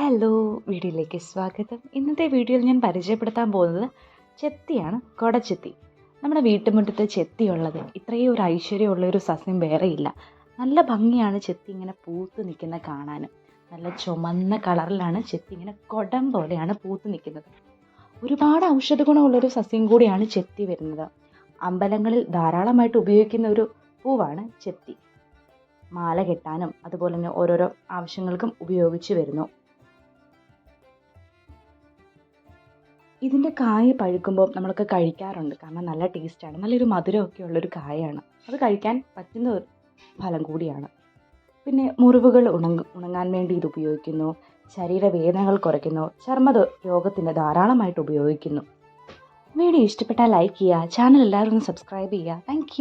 Hello വീഡിയോയിലേക്ക് സ്വാഗതം. ഇന്നത്തെ വീഡിയോയിൽ ഞാൻ പരിചയപ്പെടുത്താൻ പോകുന്നത് ചെത്തിയാണ് കൊടച്ചെത്തി. നമ്മുടെ വീട്ടുമുറ്റത്ത് ചെത്തിയുള്ളത്. ഇത്രയും ഒരു ഐശ്വര്യമുള്ള ഒരു സസ്യം വേറെയില്ല. നല്ല ഭംഗിയാണ് ചെത്തി ഇങ്ങനെ പൂത്ത് നിൽക്കുന്നത് കാണാൻ. നല്ല ചുമന്ന കളറിലാണ് ചെത്തി ഇങ്ങനെ കൊടം പോലെയാണ് പൂത്ത് നിൽക്കുന്നത്. ഒരുപാട് ഔഷധ ഗുണമുള്ളൊരു സസ്യം കൂടിയാണ് ചെത്തി വരുന്നത്. അമ്പലങ്ങളിൽ ധാരാളമായിട്ട് ഉപയോഗിക്കുന്ന ഒരു പൂവാണ് ചെത്തി. മാല കെട്ടാനും അതുപോലെ തന്നെ ഓരോരോ ആവശ്യങ്ങൾക്കും ഉപയോഗിച്ച് വരുന്നു. ഇതിന്റെ കായ പഴുക്കുമ്പോൾ നമ്മളൊക്കെ കഴിക്കാറുണ്ട്. കാരണം നല്ല ടേസ്റ്റാണ് നല്ലൊരു മധുരമൊക്കെ ഉള്ളൊരു കായാണ്. അത് കഴിക്കാൻ പറ്റുന്ന ഒരു ഫലം കൂടിയാണ്. പിന്നെ മുറിവുകൾ ഉണങ്ങ ഉണങ്ങാൻ വേണ്ടി ഇത് ഉപയോഗിക്കുന്നു. ശരീരവേദനകൾ കുറയ്ക്കുന്നു. ചർമ്മ രോഗത്തിന് ധാരാളമായിട്ട് ഉപയോഗിക്കുന്നു. വീഡിയോ ഇഷ്ടപ്പെട്ടാൽ ലൈക്ക് ചെയ്യുക. ചാനൽ എല്ലാവരും സബ്സ്ക്രൈബ് ചെയ്യുക. താങ്ക്